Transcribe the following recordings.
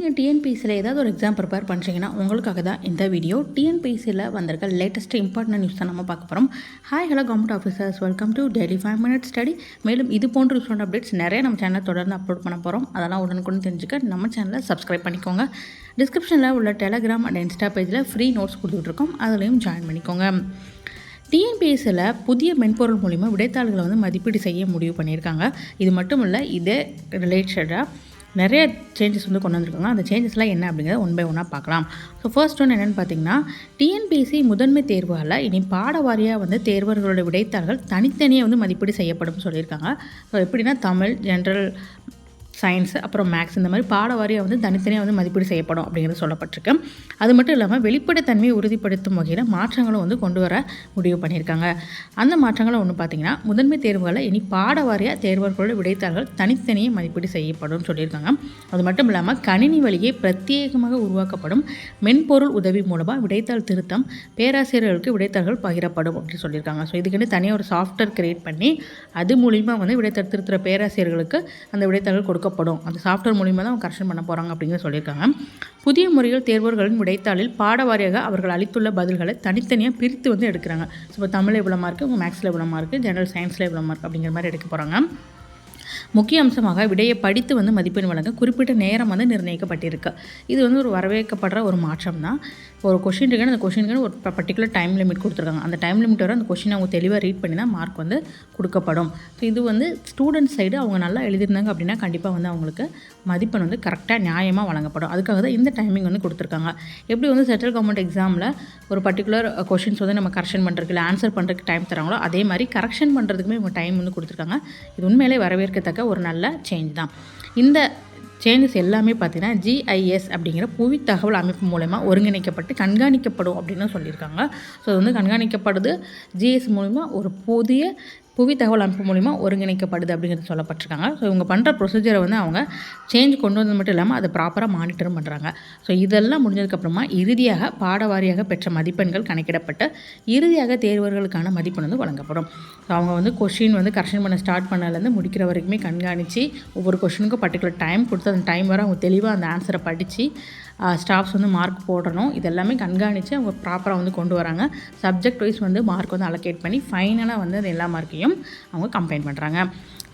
நீங்கள் டிஎன்பிசியில் ஏதாவது ஒரு எக்ஸாம் ப்ரிப்பேர் பண்ணுறீங்கன்னா உங்களுக்காக தான் இந்த வீடியோ டிஎன்பிசியில் வந்திருக்க லேட்டஸ்ட் இம்பார்ட்டன்ட் நியூஸ் தான் நம்ம பார்க்க போகிறோம் hi hello government officers welcome to daily five minute study மேலும் இது போன்ற யூஸ்ஃபுல் அப்டேட்ஸ் நிறைய நம்ம சேனலில் தொடர்ந்து அப்லோட் பண்ண போகிறோம் அதெல்லாம் உடனுக்குன்னு தெரிஞ்சுக்க நம்ம சேனலை சப்ஸ்கிரைப் பண்ணிக்கோங்க. டிஸ்கிரிப்ஷனில் உள்ள டெலகிராம் அண்ட் இன்ஸ்டா பேஜில் ஃப்ரீ நோட்ஸ் கொடுத்துட்ருக்கோம். அதுலேயும் ஜாயின் பண்ணிக்கோங்க. டிஎன்பிஎஸ்சில் புதிய மென்பொருள் மூலிமா விடைத்தாள்களை வந்து மதிப்பீடு செய்ய முடிவு பண்ணியிருக்காங்க. இது மட்டும் இல்லை இதே ரிலேட்டடாக நிறைய சேஞ்சஸ் வந்து கொண்டு வந்திருக்காங்க. அந்த சேஞ்சஸ்லாம் என்ன அப்படிங்கிறத ஒன் பை ஒன்னாக பார்க்கலாம். ஸோ ஃபர்ஸ்ட் ஒன்று என்னென்னு பார்த்தீங்கன்னா டிஎன்பிஎஸ்சி முதன்மை தேர்வால் இனி பாட வாரியாக வந்து தேர்வர்களோட விடைத்தாள்கள் தனித்தனியாக வந்து மதிப்பீடு செய்யப்படும் சொல்லியிருக்காங்க. ஸோ எப்படின்னா தமிழ் ஜென்ரல் சயின்ஸ் அப்புறம் மேக்ஸ் இந்த மாதிரி பாட வாரியாக வந்து தனித்தனியாக வந்து மதிப்பீடு செய்யப்படும் அப்படிங்கிறது சொல்லப்பட்டிருக்கு. அது மட்டும் இல்லாமல் வெளிப்படைத்தன்மையை உறுதிப்படுத்தும் வகையில் மாற்றங்களும் வந்து கொண்டு வர முடிவு பண்ணியிருக்காங்க. அந்த மாற்றங்களை ஒன்று பார்த்தீங்கன்னா முதன்மை தேர்வுகளை இனி பாட வாரியாக தேர்வர்களோட விடைத்தாள்கள் தனித்தனியே மதிப்பீடு செய்யப்படும் சொல்லியிருக்காங்க. அது மட்டும் இல்லாமல் கணினி வழியே பிரத்யேகமாக உருவாக்கப்படும் மென்பொருள் உதவி மூலமாக விடைத்தாள் திருத்தம் பேராசிரியர்களுக்கு விடைத்தாள்கள் பகிரப்படும் அப்படின்னு சொல்லியிருக்காங்க. ஸோ இதுக்குன்னு தனியாக ஒரு சாஃப்ட்வேர் கிரியேட் பண்ணி அது மூலிமா வந்து விடைத்தாள் திருத்துகிற பேராசிரியர்களுக்கு அந்த விடைத்தாள்கள் கொடுக்க கொடுக்கப்படும் அந்த சாஃப்ட்வேர் மூலிமா தான் அவங்க கரெக்ஷன் பண்ண போகிறாங்க அப்படிங்கிற சொல்லியிருக்காங்க. புதிய முறையில் தேர்வர்களின் விடைத்தாளில் பாட வாரியாக அவர்கள் அளித்துள்ள பதில்களை தனித்தனியாக பிரித்து வந்து எடுக்கிறாங்க. ஸோ இப்போ தமிழ் எவ்வளோ மார்க்கு மேக்ஸில் எவ்வளோ மார்க்கு ஜெனரல் சயின்ஸில் எவ்வளோ மார்க் அப்படிங்கிற மாதிரி எடுக்க போகிறாங்க முக்கிய அம்சமாக விடையை படித்து வந்து மதிப்பெண் வழங்க குறிப்பிட்ட நேரம் வந்து நிர்ணயிக்கப்பட்டிருக்கு. இது வந்து ஒரு வரவேற்கப்படுற ஒரு மாற்றம் தான் ஒரு கொஷின் இருக்குன்னு அந்த கொஷினுக்கு ஒரு பர்டிகுலர் டைம் லிமிட் கொடுத்துருக்காங்க. அந்த டைம் லிமிட் வர அந்த கொஷின் அவங்க தெளிவாக ரீட் பண்ணி தான் மார்க் வந்து கொடுக்கப்படும். ஸோ இது வந்து ஸ்டூடெண்ட் சைடு அவங்க நல்லா எழுதியிருந்தாங்க அப்படின்னா கண்டிப்பாக வந்து அவங்களுக்கு மதிப்பெண் வந்து கரெக்டாக நியாயமாக வழங்கப்படும். அதுக்காக தான் இந்த டைமிங் வந்து கொடுத்துருக்காங்க. எப்படி வந்து சென்ட்ரல் கவர்மெண்ட் எக்ஸாமில் ஒரு பர்டிகுலர் கொஷின்ஸ் வந்து நம்ம கரெக்ஷன் பண்ணுறதுக்கு இல்லை ஆன்சர் பண்ணுறதுக்கு டைம் தராங்களோ அதே மாதிரி கரெக்ஷன் பண்ணுறதுக்குமே இவங்க டைம் வந்து கொடுத்துருக்காங்க. இது உண்மையிலே வரவேற்க வரவேற்கத்தக்க ஒரு நல்ல சேஞ்ச் தான். இந்த சேஞ்சஸ் எல்லாமே பார்த்தீங்கன்னா ஜிஐஎஸ் அப்படிங்கிற புவி தகவல் அமைப்பு மூலயமா ஒருங்கிணைக்கப்பட்டு கண்காணிக்கப்படும் அப்படின்னு சொல்லியிருக்காங்க. ஸோ அது வந்து கண்காணிக்கப்படுது. ஜிஎஸ் மூலிமா ஒரு புதிய புவி தகவல் அமைப்பு மூலிமா ஒருங்கிணைக்கப்படுது அப்படிங்கிறது சொல்லப்பட்டிருக்காங்க. ஸோ இவங்க பண்ணுற ப்ரொசீஜரை வந்து அவங்க சேஞ்ச் கொண்டு வந்தது மட்டும் இல்லாமல் அதை ப்ராப்பராக மானிட்டரும் பண்ணுறாங்க ஸோ இதெல்லாம் முடிஞ்சதுக்கப்புறமா இறுதியாக பாடவாரியாக பெற்ற மதிப்பெண்கள் கணக்கிடப்பட்டு இறுதியாக தேர்வர்களுக்கான மதிப்பெண் வந்து வழங்கப்படும். ஸோ அவங்க வந்து கொஷின் வந்து கரெக்ஷன் பண்ண ஸ்டார்ட் பண்ணலேருந்து முடிக்கிற வரைக்குமே கண்காணித்து ஒவ்வொரு கொஷினுக்கும் பர்டிகுலர் டைம் கொடுத்து அந்த டைம் வர அவங்க தெளிவாக அந்த ஆன்சரை படித்து ஸ்டாஃப்ஸ் வந்து மார்க் போடணும். இதெல்லாமே கண்காணித்து அவங்க ப்ராப்பராக வந்து கொண்டு வராங்க. சப்ஜெக்ட் வைஸ் வந்து மார்க் வந்து அலோகேட் பண்ணி ஃபைனலாக வந்து அது எல்லா மார்க்கையும் அவங்க கம்பைன் பண்ணுறாங்க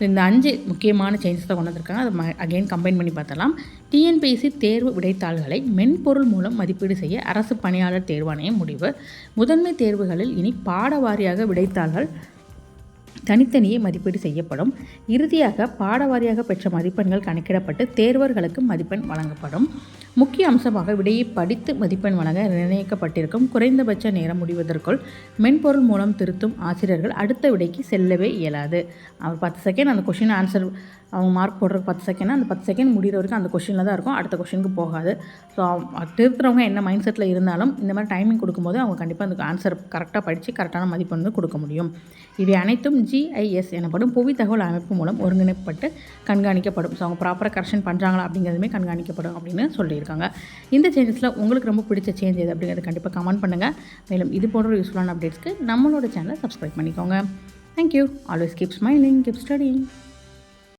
இந்த அஞ்சு முக்கியமான சேஞ்சஸ் தான் கொண்டு வந்திருக்காங்க. அதை அகெயின் கம்பைன் பண்ணி பார்த்தலாம் டிஎன்பிஎஸ்சி தேர்வு விடைத்தாள்களை மென்பொருள் மூலம் மதிப்பீடு செய்ய அரசு பணியாளர் தேர்வாணையம் முடிவு. முதன்மை தேர்வுகளில் இனி பாடவாரியாக விடைத்தாள்கள் தனித்தனியே மதிப்பீடு செய்யப்படும். இறுதியாக பாடவாரியாக பெற்ற மதிப்பெண்கள் கணக்கிடப்பட்டு தேர்வர்களுக்கு மதிப்பெண் வழங்கப்படும். முக்கிய அம்சமாக விடையை படித்து மதிப்பெண் வழங்க நிர்ணயிக்கப்பட்டிருக்கும் குறைந்தபட்ச நேரம் முடிவதற்குள் மென்பொருள் மூலம் திருத்தும் ஆசிரியர்கள் அடுத்த விடைக்கு செல்லவே இயலாது. அவர் பத்து செகண்ட் அந்த கொஷின் ஆன்சர் அவங்க மார்க் போடுறதுக்கு பத்து செகண்ட் அந்த பத்து செகண்ட் முடிகிற வரைக்கும் அந்த கொஷினில் தான் இருக்கும். அடுத்த கொஷினுக்கு போகாது. ஸோ திருத்துறவங்க என்ன மைண்ட் செட்டில் இருந்தாலும் இந்த மாதிரி டைமிங் கொடுக்கும்போது அவங்க கண்டிப்பாக அந்த ஆன்சர் கரெக்டாக படித்து கரெக்டான மதிப்பெண் வந்து கொடுக்க முடியும். இவை அனைத்தும் ஜிஐஎஸ் எனப்படும் புவி தகவல் அமைப்பு மூலம் ஒருங்கிணைப்பட்டு கண்காணிக்கப்படும். ஸோ அவங்க ப்ராப்பராக கரெக்ஷன் பண்ணுறாங்களா அப்படிங்கிறதுமே கண்காணிக்கப்படும் அப்படின்னு சொல்லியிருக்காங்க. இந்த சேஞ்சஸில் உங்களுக்கு ரொம்ப பிடிச்ச சேஞ்ச் எது அப்படிங்கிறது கண்டிப்பாக கமெண்ட் பண்ணுங்கள் மேலும் இது போன்ற யூஸ்ஃபுல்லான அப்டேட்ஸ்க்கு நம்மளோட சேனலை சப்ஸ்கிரைப் பண்ணிக்கோங்க. Thank you always keep smiling keep studying